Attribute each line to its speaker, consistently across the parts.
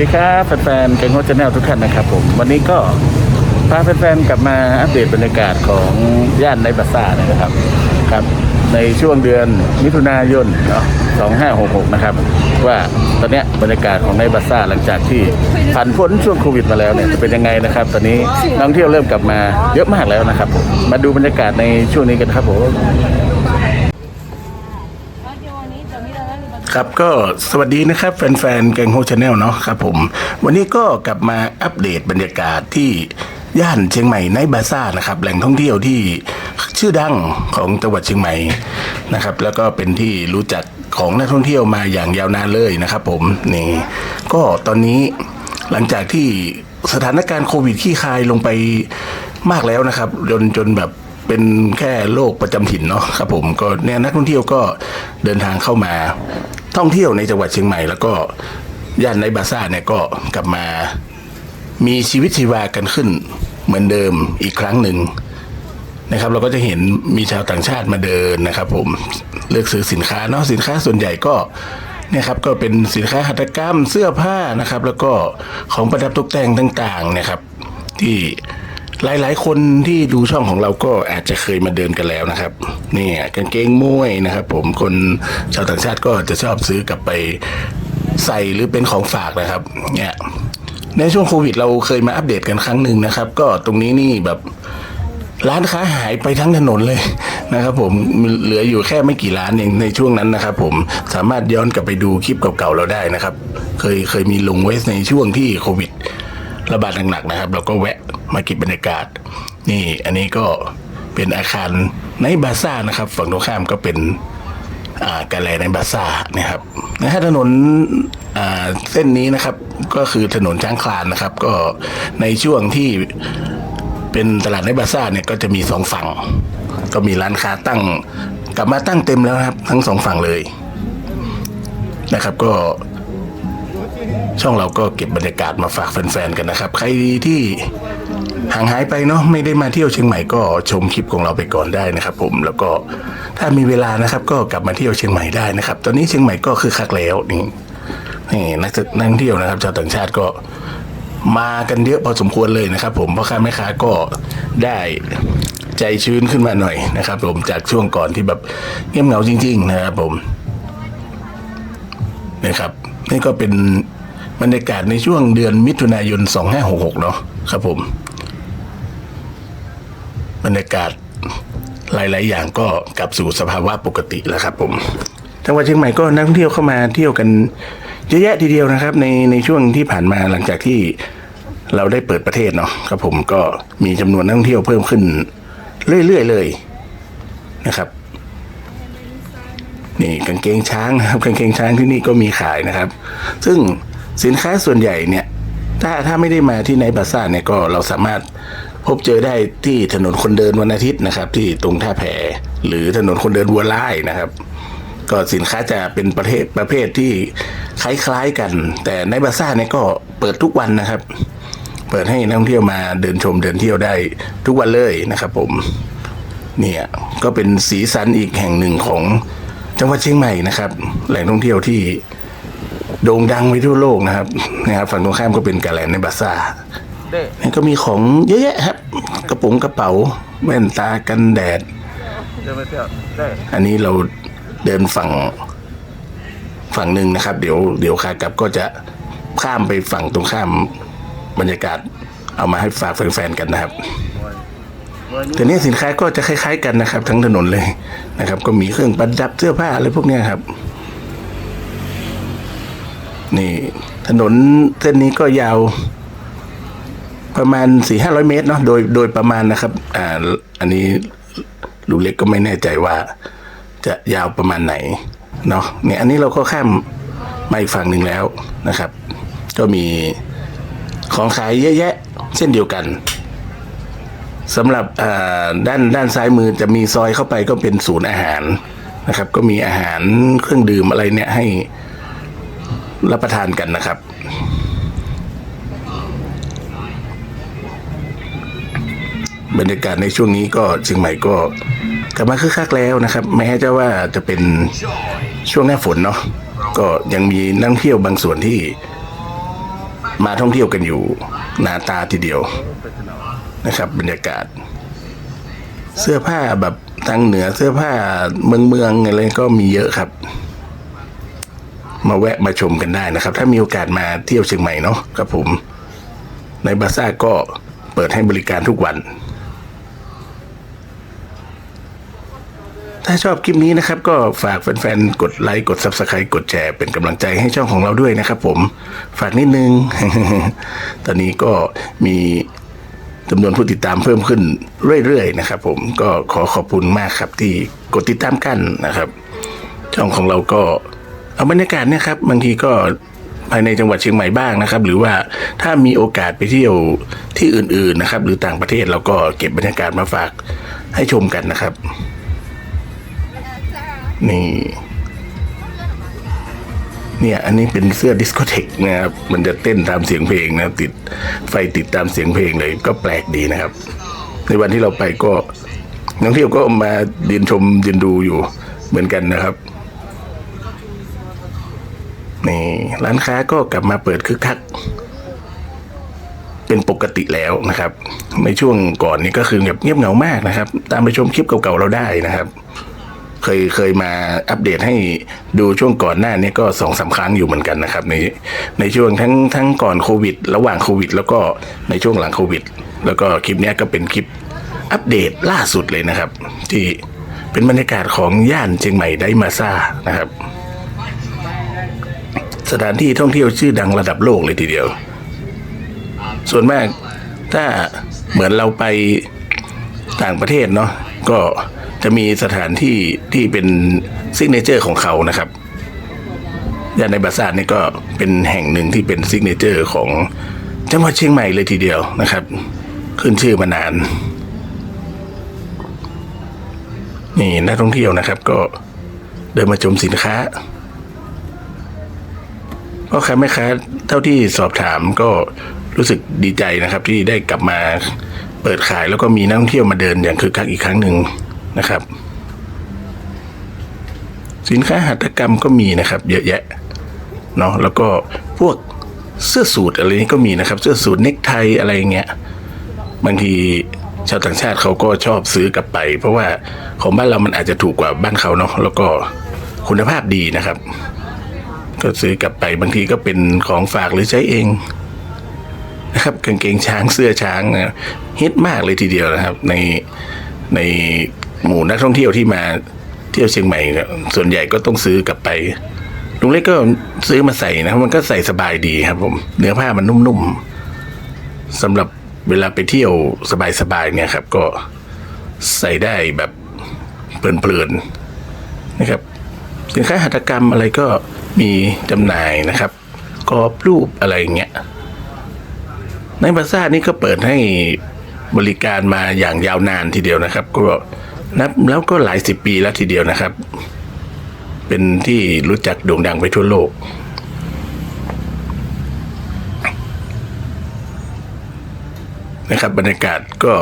Speaker 1: ดีครับแฟนๆเก่งโฮชแนลทุกท่านนะครับผม วันนี้ก็พาแฟนๆกลับมาอัปเดตบรรยากาศของย่านในบัสซ่านะครับครับ ในช่วงเดือนมิถุนายนเนาะ2566 นะครับ ว่าตอนเนี้ยบรรยากาศของในบัสซ่าหลังจากที่ผ่านพ้นช่วงโควิดมาแล้วเนี่ยจะเป็นยังไงนะครับ ตอนนี้นักท่องเที่ยวเริ่มกลับมาเยอะมากแล้วนะครับผมมาดูบรรยากาศในช่วงนี้กันครับผม ครับก็สวัสดีนะครับแฟนๆแกงโฮชาแนลเนาะครับผม วันนี้ก็กลับมาอัปเดตบรรยากาศที่ย่านเชียงใหม่ในบาซ่านะครับแหล่งท่องเที่ยวที่ชื่อดังของจังหวัดเชียงใหม่นะครับ แล้วก็เป็นที่รู้จักของนักท่องเที่ยวมาอย่างยาวนานเลยนะครับ ผมนี่ก็ตอนนี้หลังจากที่สถานการณ์โควิดขี้คายลงไปมากแล้วนะครับ จนจนแบบเป็นแค่โรคประจำถิ่นเนาะครับผมก็เนี่ยนักท่องเที่ยวก็เดินทางเข้ามา ท่องเที่ยวในจังหวัดเชียงใหม่ แล้วก็ย่านในบาซ่าเนี่ยก็กลับมามีชีวิตชีวากันขึ้นเหมือนเดิมอีกครั้งหนึ่งนะครับ เราก็จะเห็นมีชาวต่างชาติมาเดินนะครับ ผมเลือกซื้อสินค้าเนาะสินค้าส่วนใหญ่ก็เนี่ยครับก็เป็นสินค้าหัตถกรรมเสื้อผ้านะครับ แล้วก็ของประดับตกแต่งต่างๆนะครับ ที่ หลาย ๆ คนที่ดูช่องของเราก็อาจจะเคยมาเดินกันแล้วนะครับนี่กางเกงมวยนะครับ ผมคนชาวต่างชาติก็จะชอบซื้อกลับไปใส่หรือเป็นของฝากนะครับ เนี่ยในช่วงโควิดเราเคยมาอัปเดตกันครั้งหนึ่งนะครับ ก็ตรงนี้นี่แบบร้านค้าหายไปทั้งถนนเลยนะครับ ผมเหลืออยู่แค่ไม่กี่ร้านเองในช่วงนั้นนะครับ ผมสามารถย้อนกลับไปดูคลิปเก่าๆเราได้นะครับ เคยเคยมีลงไว้ในช่วงที่โควิด ระบาดหนักๆนะครับ เราก็แวะมาเก็บบรรยากาศ นี่อันนี้ก็เป็นอาคารในบาซ่านะครับ ฝั่งตรงข้ามก็เป็นกาแลในบาซ่านะครับนะฮะถนนเส้นนี้นะครับก็คือถนนช้างคลานนะครับ ก็ในช่วงที่เป็นตลาดในบาซ่าเนี่ยก็จะมีสองฝั่ง ก็มีร้านค้าตั้ง กลับมาตั้งเต็มแล้วครับ ทั้งสองฝั่งเลยนะครับ ก็ ช่องเราก็เก็บบรรยากาศมาฝากแฟนๆกันนะครับ ใครที่ห่างหายไปเนาะไม่ได้มาเที่ยวเชียงใหม่ก็ชมคลิปของเราไปก่อนได้นะครับ ผมแล้วก็ถ้ามีเวลานะครับ ก็กลับมาเที่ยวเชียงใหม่ได้นะครับ ตอนนี้เชียงใหม่ก็คือคักแล้วนี่นี่นักนักท่องเที่ยวนะครับชาวต่างชาติก็มากันเยอะพอสมควรเลยนะครับ ผมพ่อค้าแม่ค้าก็ได้ใจชื้นขึ้นมาหน่อยนะครับ ผมจากช่วงก่อนที่แบบเงียบเหงาจริง ๆ นะครับผมนะครับนี่ก็เป็น บรรยากาศในช่วงเดือนมิถุนายน 2566 เนาะครับผม บรรยากาศหลาย ๆ อย่างก็กลับสู่สภาวะปกติแล้วครับผมจังหวัดเชียงใหม่ก็นักท่องเที่ยวเข้ามาเที่ยวกันเยอะแยะทีเดียวนะครับ ในในช่วงที่ผ่านมาหลังจากที่เราได้เปิดประเทศเนาะครับผมก็มีจำนวนนักท่องเที่ยวเพิ่มขึ้น เรื่อย ๆ เลยนะครับ นี่กางเกงช้างนะครับกางเกงช้างที่นี่ก็มีขายนะครับ ซึ่ง สินค้าส่วนใหญ่เนี่ย ถ้าถ้าไม่ได้มาที่ไนบาซ่าเนี่ยก็เราสามารถพบเจอได้ที่ถนนคนเดินวันอาทิตย์นะครับ ที่ตรงท่าแพหรือถนนคนเดินวัวไล่นะครับ ก็สินค้าจะเป็นประเภทประเภทที่คล้ายๆกัน แต่ในบาซ่าเนี่ยก็เปิดทุกวันนะครับ เปิดให้นักท่องเที่ยวมาเดินชมเดินเที่ยวได้ทุกวันเลยนะครับผมเนี่ยก็เป็นสีสันอีกแห่งหนึ่งของจังหวัดเชียงใหม่นะครับ แหล่งท่องเที่ยวที่ โด่งดังไปทั่วโลกนะครับนะครับฝั่งตรงข้ามก็เป็นกาแลนในบาซ่านี่ก็มีของเยอะแยะครับ กระป๋องกระเป๋าแว่นตากันแดด อันนี้เราเดินฝั่งฝั่งหนึ่งนะครับ เดี๋ยวเดี๋ยวขากลับก็จะข้ามไปฝั่งตรงข้ามบรรยากาศเอามาให้ฝากแฟนๆกันนะครับแต่เนี่ยสินค้าก็จะคล้ายๆกันนะครับ ทั้งถนนเลยนะครับ ก็มีเครื่องประดับเสื้อผ้าอะไรพวกเนี้ยครับ นี่ถนนเส้นนี้ก็ยาว ประมาณสี่ห้าร้อยเมตรเนาะโดยโดยประมาณนะครับ อ่า อันนี้ลูกเล็กก็ไม่แน่ใจว่า จะยาวประมาณไหนเนาะเนี่ยอันนี้เราก็ข้ามมาอีกฝั่งหนึ่งแล้วนะครับ ก็มีของขายเยอะแยะ เช่นเดียวกันสำหรับด้านด้านซ้ายมือจะมีซอยเข้าไปก็เป็นศูนย์อาหารนะครับ ก็มีอาหารเครื่องดื่มอะไรเนี่ยให้ รับประทานกันนะครับ บรรยากาศในช่วงนี้ก็เชียงใหม่ก็กลับมาคึกคักแล้วนะครับแม้จะว่าจะเป็นช่วงหน้าฝนเนาะก็ยังมีนักเที่ยวบางส่วนที่มาท่องเที่ยวกันอยู่หนาตาทีเดียวนะครับ บรรยากาศ เสื้อผ้าแบบทางเหนือเสื้อผ้าเมืองเมืองอะไรก็มีเยอะครับ มาแวะมาชมกันได้นะครับ ถ้ามีโอกาสมาเที่ยวเชียงใหม่เนาะครับผม ในบาซ่าก็เปิดให้บริการทุกวัน ถ้าชอบคลิปนี้นะครับ ก็ฝากแฟนๆ กดไลค์ กด Subscribe กดแชร์เป็นกำลังใจให้ช่องของเราด้วยนะครับผมฝากนิดนึง ตอนนี้ก็มีจำนวนผู้ติดตามเพิ่มขึ้นเรื่อยๆนะครับผมก็ขอขอบคุณมากครับที่กดติดตามกันนะครับ ช่องของเราก็ บรรยากาศเนี่ยครับบางทีก็ภายในจังหวัดเชียงใหม่บ้างนะครับ หรือว่าถ้ามีโอกาสไปเที่ยวที่อื่นๆนะครับ หรือต่างประเทศเราก็เก็บบรรยากาศมาฝากให้ชมกันนะครับ นี่เนี่ย อันนี้เป็นเสื้อดิสโกเทกนะครับ มันจะเต้นตามเสียงเพลงนะติดไฟติดตามเสียงเพลงเลยก็แปลกดีนะครับ ในวันที่เราไปก็นักท่องเที่ยวก็มายืนชมยืนดูอยู่เหมือนกันนะครับ นี่ร้านค้าก็กลับมาเปิดคึกคัก เป็นปกติแล้วนะครับ ในช่วงก่อนนี้ก็คือแบบเงียบเหงามากนะครับ ตามไปชมคลิปเก่าๆเราได้นะครับ เคยเคยมาอัปเดตให้ดูช่วงก่อนหน้านี้ก็สองสาครั้งอยู่เหมือนกันนะครับ ในในช่วงทั้งทั้งก่อนโควิด ระหว่างโควิด แล้วก็ในช่วงหลังโควิด แล้วก็คลิปนี้ก็เป็นคลิปอัปเดตล่าสุดเลยนะครับ ที่เป็นบรรยากาศของย่านเชียงใหม่ไดมาซ่านะครับ สถานที่ท่องเที่ยวชื่อดังระดับโลกเลยทีเดียว ส่วนมากถ้าเหมือนเราไปต่างประเทศเนาะก็จะมีสถานที่ที่เป็นซิกเนเจอร์ของเขานะครับย่านในบาซ่านี่ก็เป็นแห่งหนึ่งที่เป็นซิกเนเจอร์ของจังหวัดเชียงใหม่เลยทีเดียวนะครับ ขึ้นชื่อมานาน นี่นักท่องเที่ยวนะครับก็เดินมาชมสินค้า พ่อค้าแม่ค้าเท่าที่สอบถามก็รู้สึกดีใจนะครับ ที่ได้กลับมาเปิดขายแล้วก็มีนักท่องเที่ยวมาเดินอย่างคึกคักอีกครั้งหนึ่งนะครับ สินค้าหัตถกรรมก็มีนะครับ เยอะแยะเนาะแล้วก็พวกเสื้อสูทอะไรนี้ก็มีนะครับ เสื้อสูทเน็กไทอะไรเงี้ยบางทีชาวต่างชาติเขาก็ชอบซื้อกลับไป เพราะว่าของบ้านเรามันอาจจะถูกกว่าบ้านเขาเนาะแล้วก็คุณภาพดีนะครับ ก็ซื้อกลับไปบางทีก็เป็นของฝากหรือใช้เองนะครับกางเกงช้างเสื้อช้างนะฮิตมากเลยทีเดียวนะครับ ในในหมู่นักท่องเที่ยวที่มาเที่ยวเชียงใหม่เนี่ยส่วนใหญ่ก็ต้องซื้อกลับไปลุงเล็กก็ซื้อมาใส่นะมันก็ใส่สบายดีครับ ผม เนื้อผ้ามันนุ่มๆสำหรับเวลาไปเที่ยวสบายๆเนี่ยครับ ก็ใส่ได้แบบเพลินๆนะครับ สินค้าหัตถกรรมอะไรก็ มีจำหน่ายนะครับกรอบรูปอะไรอย่างเงี้ยในบาซ่านี่ก็เปิดให้บริการมาอย่างยาวนานทีเดียวนะครับ ก็นับแล้วก็หลายสิบปีแล้วทีเดียวนะครับ เป็นที่รู้จักโด่งดังไปทั่วโลก นะครับบรรยากาศก็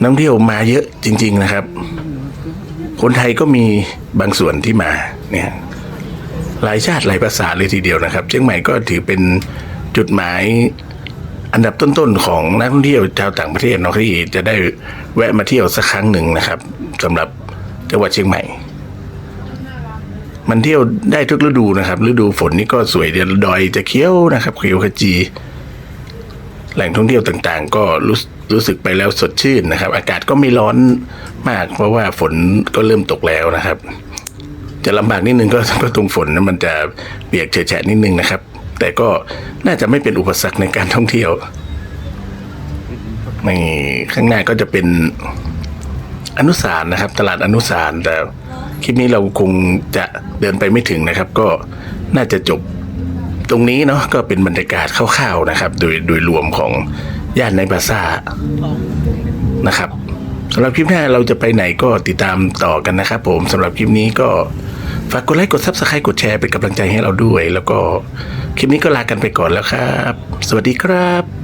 Speaker 1: นักท่องเที่ยวมาเยอะจริง ๆนะครับ คนไทยก็มีบางส่วนที่มาเนี่ย หลายชาติหลายภาษาเลยทีเดียวนะครับ เชียงใหม่ก็ถือเป็นจุดหมายอันดับต้นๆของนักท่องเที่ยวชาวต่างประเทศเนาะที่จะได้แวะมาเที่ยวสักครั้งหนึ่งนะครับสำหรับจังหวัดเชียงใหม่ มันเที่ยวได้ทุกฤดูนะครับ ฤดูฝนนี่ก็สวยเดียดอยจะเขียวนะครับเขียวขจี แหล่งท่องเที่ยวต่างๆ ก็รู้รู้สึกไปแล้วสดชื่นนะครับ อากาศก็ไม่ร้อนมากเพราะว่าฝนก็เริ่มตกแล้วนะครับ จะลำบากนิดนึงก็ก็ตรงฝนนะมันจะเปียกเฉอะแฉะนิดนึงนะครับ แต่ก็น่าจะไม่เป็นอุปสรรคในการท่องเที่ยวในข้างหน้าก็จะเป็นอนุสารณ์นะครับ ตลาดอนุสารณ์แต่คลิปนี้เราคงจะเดินไปไม่ถึงนะครับ ก็น่าจะจบตรงนี้เนาะก็เป็นบรรยากาศคร่าวๆนะครับ โดยโดยรวมของย่านในบาซ่านะครับสำหรับคลิปหน้าเราจะไปไหนก็ติดตามต่อกันนะครับผมสำหรับคลิปนี้ก็ ฝากกดไลค์กดซับสไครต์กดแชร์เป็นกำลังใจให้เราด้วย แล้วก็คลิปนี้ก็ลากันไปก่อนแล้วครับ สวัสดีครับ